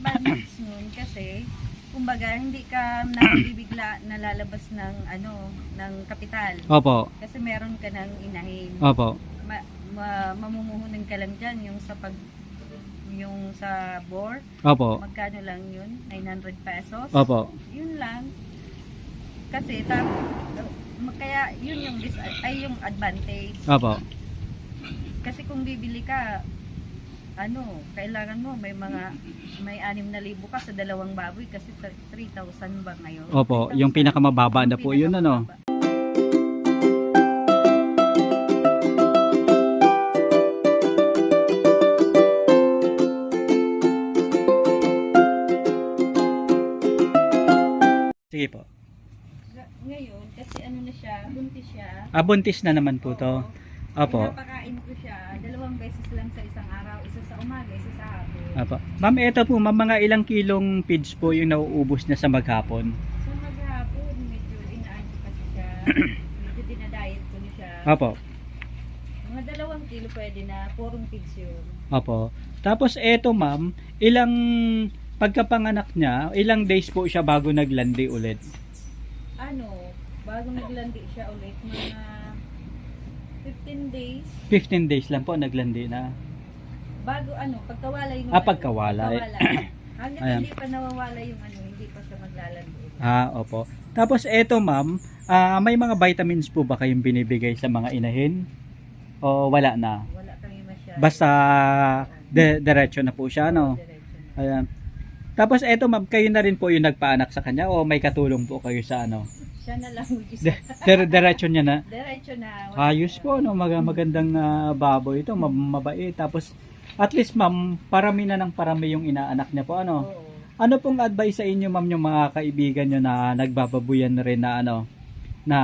advantage nun kasi kumbaga hindi ka nakabibigla na lalabas ng ano ng kapital Opo. kasi meron ka ng inahin Opo. ma, ma, mamumuhunan ka lang dyan yung sa pag yung sa bore Opo. magkano lang yun 900 pesos Opo. yun lang kasi ta kaya yun yung ay yung advantage Opo. kasi kung bibili ka ano kailangan mo may mga may 6,000 ka sa dalawang baboy kasi 3,000 ba ngayon Opo. 3,000. Yung pinakamababa na po yun ano. Sige po. Ga- Ngayon, kasi ano na siya, buntis siya. Ah, buntis na naman po to. Oo. Opo. Pinapakain ko siya dalawang beses lang sa isang Isa sa sa hapon. Opo. Ma'am, eto po, ma'am, mga ilang kilong feeds po yung nauubos niya sa maghapon. So maghapon, medyo inaano kasi siya. medyo dinadiet ko na siya. Opo. Mga dalawang kilo pwede na, purong pigs yun. Opo. Tapos eto, ma'am, ilang pagkapanganak niya, ilang days po siya bago naglandi ulit? Ano, bago naglandi siya ulit, mga 15 days. 15 days lang po naglandi na. Bago ano, pagkawalay ng Ah, pagkawalay. pagkawalay. Hanggang Ayan. hindi pa nawawala yung ano, hindi pa siya maglalandi ulit. Ah, opo. Tapos eto, ma'am, ah, may mga vitamins po ba kayong binibigay sa mga inahin? O wala na? Wala kami masyado. Basta de- diretso na po siya, no? Ayan. Tapos eto, ma'am, kayo na rin po yung nagpaanak sa kanya o may katulong po kayo sa ano? Siya na lang mag-isa. Dire- diretso niya na. Diretso na. wala Ayos na. po, no? Mag- magandang ah, baboy ito, mab- mabait. Tapos, at least, ma'am, parami na ng parami yung inaanak niya po, ano? Oo. Ano pong advice sa inyo, ma'am, yung mga kaibigan nyo na nagbababuyan na rin na, ano, na,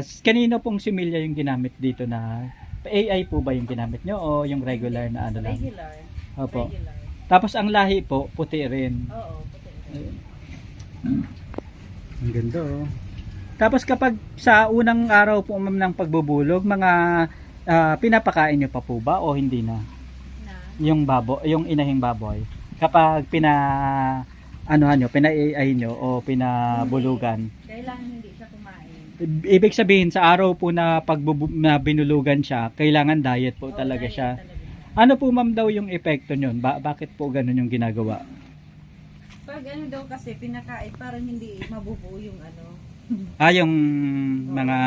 s- kanino pong similya yung ginamit dito na, AI po ba yung ginamit nyo o yung regular na ano lang? Regular. Opo. Regular. Tapos, ang lahi po, puti rin. Oo, puti. Ang ganda, oh. Tapos kapag sa unang araw po ma'am ng pagbubulog, mga ah, pinapakain nyo pa po ba o hindi na? Yung babo, yung inahing baboy. Kapag pina anuhan nyo, pina-AI nyo o pinabulugan. Kailangan hindi siya kumain. Ibig sabihin sa araw po na pagbubu- na binulugan siya, kailangan diet po Oo, talaga diet siya. talaga. Ano po ma'am daw yung epekto nyon? Ba- bakit po ganun yung ginagawa? Pag ano daw kasi pinakain parang hindi mabubuo yung ano. Ah, yung mga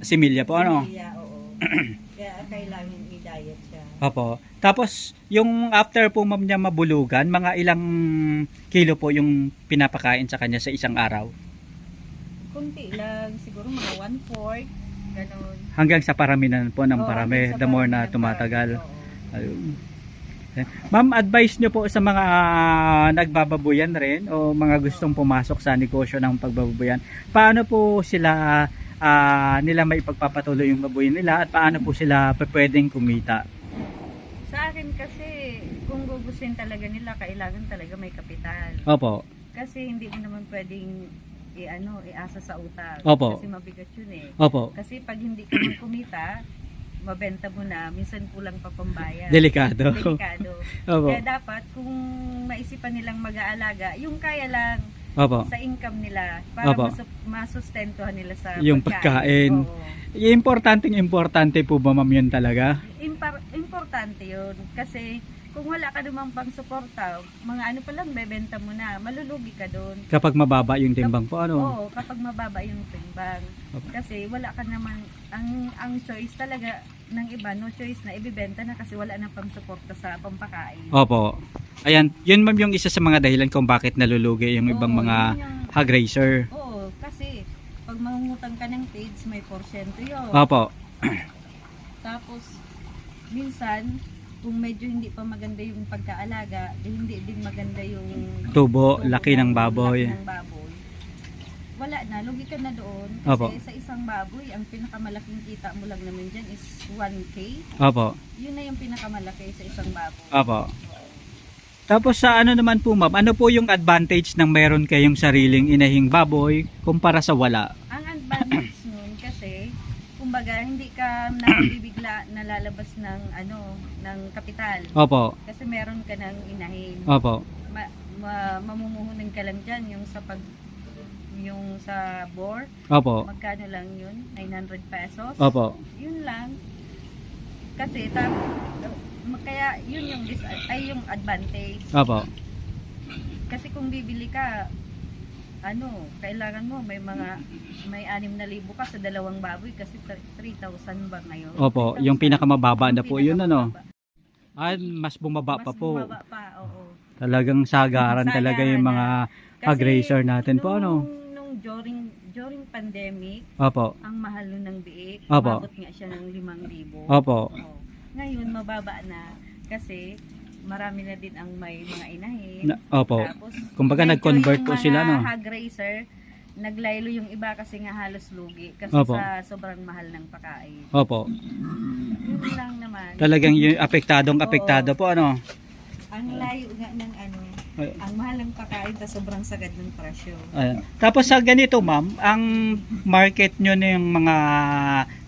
similya po ano? Similya, oo. Kaya kailangan. Opo. Tapos, yung after po ma'am niya mabulugan, mga ilang kilo po yung pinapakain sa kanya sa isang araw? Kunti lang, siguro mga one-fourth, ganun. Hanggang sa parami na po ng Oo, parami, hanggang sa the more na tumatagal. oo. Ayun. Eh, Ma'am, advice nyo po sa mga ah, nagbababuyan rin o mga gustong pumasok sa negosyo ng pagbababuyan. Paano po sila ah, nila may pagpapatuloy yung babuyan nila at paano po sila pwedeng kumita? Kasi, kung gugustuhin talaga nila, kailangan talaga may kapital. Opo. Kasi hindi mo naman pwedeng i-ano, iasa sa utang. Opo. Kasi mabigat yun eh. Opo. Kasi pag hindi ka man kumita, mabenta mo na, minsan kulang pa pambayad. Delikado. Delikado. Opo. Kaya dapat, kung maisipan nilang mag-aalaga, yung kaya lang Opo. sa income nila, para Opo. masu- masustentuhan nila sa Yung pagkain. Oo. Importanteng importante po ba ma'am yun talaga? Importante yun. Kasi, kung wala ka namang pang suporta, mga ano pa lang, bebenta mo na, malulugi ka doon. Kapag mababa yung timbang po ano? Oo, kapag mababa yung timbang. Kasi wala ka naman, ang ang choice talaga ng iba, no choice na ibibenta na kasi wala nang pang-suporta sa pampakain. Opo. Ayan, yun ma'am yung isa sa mga dahilan kung bakit nalulugi yung ibang Oo, mga yun yung- hog raiser. Oo, kasi pag mangungutang ka ng page, may porsyento yun. Opo. Tapos, minsan, kung medyo hindi pa maganda yung pagkaalaga, eh, hindi din maganda yung Tubo, tubo laki ng baboy. laki ng baboy. Wala na, lugi ka na doon. Kasi Opo. sa isang baboy, ang pinakamalaking kita mo lang naman dyan is 1K. Opo. Yun na yung pinakamalaki sa isang baboy. Opo. Tapos sa ano naman po ma'am, ano po yung advantage ng meron kayong sariling inahing baboy kumpara sa wala? Ang advantage kumbaga, hindi ka nakabibigla na lalabas ng, ano, ng kapital. Opo. Kasi meron ka ng inahin. Opo. ah, mamumuhunan ka lang dyan, yung sa pag yung sa bore, Opo. magkano lang yun? 900 pesos? Opo. Yun lang. Kasi, ta, kaya yun yung ay yung advantage. Opo. Kasi kung bibili ka, ano, kailangan mo may mga may 6,000 ka sa dalawang baboy kasi 3,000 ba ngayon? Opo, 3,000. yung pinakamababa na po yun ano. Ah, mas bumaba pa Mas po. bumaba pa, oo. Talagang sagaran talaga yung mga Ag-racer natin po, ano? Nung, nung during, during pandemic, Opo. ang mahal nun ng biik, Opo. umabot nga siya ng 5,000. Opo. Oo. Ngayon, mababa na kasi marami na din ang may mga inahin. Na, opo. Tapos, Kumbaga nag-convert po sila no. mga hog racer, naglaylo yung iba kasi nga halos lugi kasi Opo. sa sobrang mahal ng pagkain. Opo. Yun lang naman. Talagang yung apektadong apektado po ano. Ang layo nga ng ano, Ay. ang mahal ng pagkain tapos sobrang sagad ng presyo. Ayan. Tapos sa ganito ma'am, ang market nyo yung mga,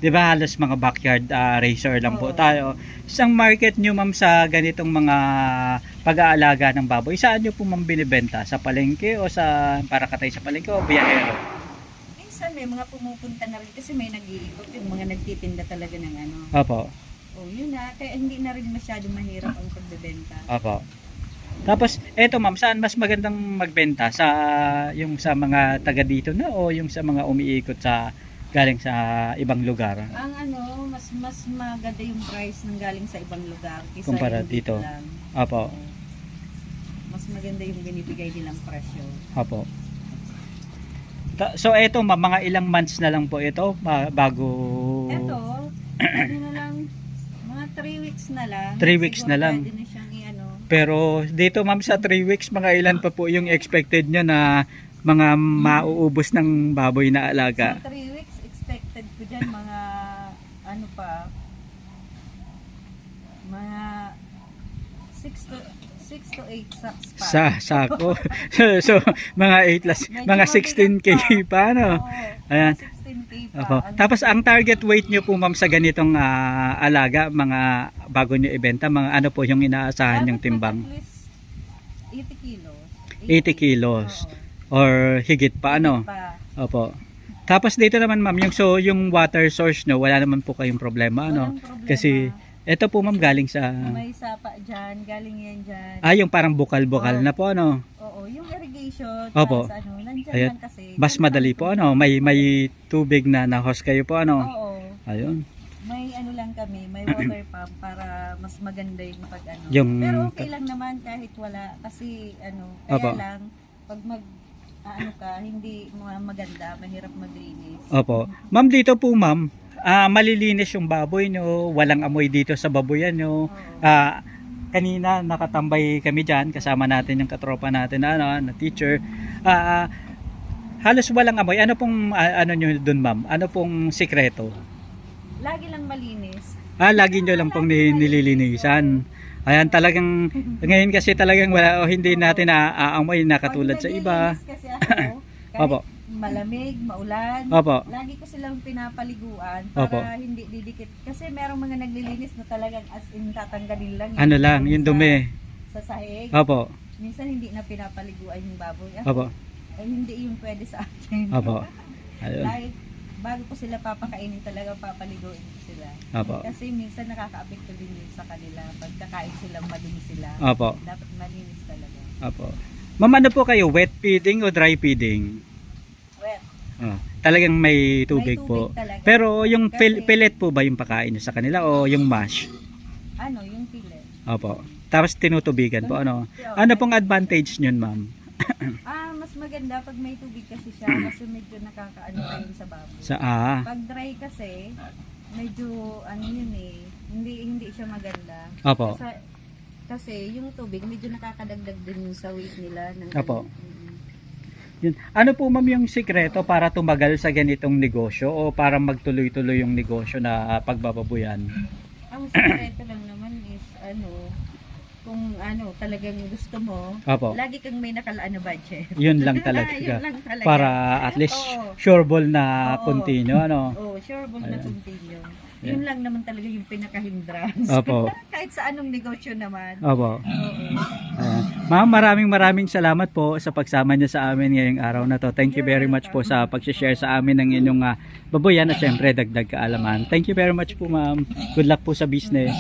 di ba halos mga backyard ah, racer lang po Oo. tayo. Isang market nyo ma'am sa ganitong mga pag-aalaga ng baboy, saan nyo po ma'am binibenta? Sa palengke o sa para katay sa palengke o biyahero? Minsan may mga pumupunta na rin kasi may nag-iikot yung mga nagtitinda talaga ng ano. Opo. Oh, yun na. Kaya hindi na rin masyado mahirap ang pagbebenta. Opo. Tapos, eto ma'am, saan mas magandang magbenta? Sa yung sa mga taga dito na o yung sa mga umiikot sa galing sa ibang lugar? Ang ano, mas mas maganda yung price ng galing sa ibang lugar kaysa Kumpara yung dito. lang. Opo. Oo. Mas maganda yung binibigay nilang presyo. Opo. Ta- So eto ma'am, mga ilang months na lang po ito ba- bago Eto, ano na lang, mga 3 weeks na lang. Three weeks Siguro na lang. Pwede na. Pero dito ma'am sa 3 weeks, mga ilan pa po yung expected nyo na mga mauubos ng baboy na alaga? Sa 3 weeks, expected ko dyan mga, ano pa, mga 6 to 6 to 8 sacks pa. Sa sako. so, so, mga 8 plus, Medyo mga 16k pa ano. Oo, Ayan. 16K pa. Opo. Tapos ang target weight nyo po ma'am sa ganitong ah, alaga, mga bago nyo ibenta, mga ano po yung inaasahan yung timbang? At least 80 kilos. 80 kilos. Or higit pa ano? Pa. Opo. Tapos dito naman ma'am, yung so yung water source nyo, wala naman po kayong problema ano? Walang problema. Kasi ito po ma'am galing sa may sapa dyan, galing yan dyan. Ah, yung parang bukal-bukal Oo. na po ano. Oo, yung irrigation, Opo. tas ano, nandyan Ayan. lang kasi. Mas Dyan madali po ano, may may tubig na na-host kayo po ano. Oo. Ayun. May ano lang kami, may water pump para mas maganda yung pag ano. Yung- Pero okay lang naman kahit wala kasi ano, kaya Opo. lang pag mag ano ka, hindi ma- maganda, mahirap maglinis. Opo. Ma'am dito po ma'am, ah, malilinis yung baboy nyo, walang amoy dito sa baboyan nyo. Ah, kanina nakatambay kami diyan kasama natin yung katropa natin na, ano, na teacher. Ah, ah, halos walang amoy. Ano pong ah, ano nyo dun ma'am? Ano pong sikreto? Lagi lang malinis. Ah, lagi nyo lang pong ni- nililinisan. Ayan, talagang, ngayon kasi talagang wala, o hindi natin naaamoy na katulad Pag sa iba. naglilinis kasi ako, kahit Opo. malamig, maulan, Opo. lagi ko silang pinapaliguan Opo. para hindi didikit. Kasi merong mga naglilinis na talagang as in tatanggalin lang. Ano lang, yung sa- dumi. Sa sahig. Opo. Minsan hindi na pinapaliguan yung baboy. Ako, Opo. Ay hindi yung pwede sa akin. Opo. Ayun. Like, bago ko sila papakainin talaga papaliguin ko sila. Opo. Kasi minsan nakaka-apekto din yun sa kanila. Pagkakain silang madumi sila. Opo. Dapat malinis talaga. Opo. Ma'am, ano po kayo? Wet feeding o dry feeding? Wet. Oh, talagang may tubig, May po. tubig talaga. Pero yung Kasi- pellet po ba yung pakain nyo sa kanila o yung mash? Ano, yung pilet. Opo. Tapos tinutubigan po ano? Ano pong advantage nyo, ma'am? Ah, maganda pag may tubig kasi siya kasi medyo nakakaano pa yun sa baboy. Sa ah. Pag dry kasi, medyo ano yun eh, hindi hindi siya maganda. Opo. Kasi, kasi yung tubig medyo nakakadagdag din sa weight nila. Ng Opo. Mm. Yun. Ano po ma'am yung sikreto para tumagal sa ganitong negosyo o para magtuloy-tuloy yung negosyo na ah, pagbababuyan? Ang sekreto lang kung ano talagang gusto mo, Opo. lagi kang may nakalaan na budget. Yun lang talaga. Yun lang talaga. Para at least Oo. sure ball na Oo. continue. Ano? Oh, sure ball na Ayan. continue. Yun lang naman talaga yung pinaka-hindrance. Opo. Kahit sa anong negosyo naman. Opo. Oo. Ayan. Ma'am, maraming maraming salamat po sa pagsama niyo sa amin ngayong araw na to. Thank you very much po sa pag-share sa amin ng inyong ah, baboyan at syempre dagdag kaalaman. Thank you very much po ma'am. Good luck po sa business.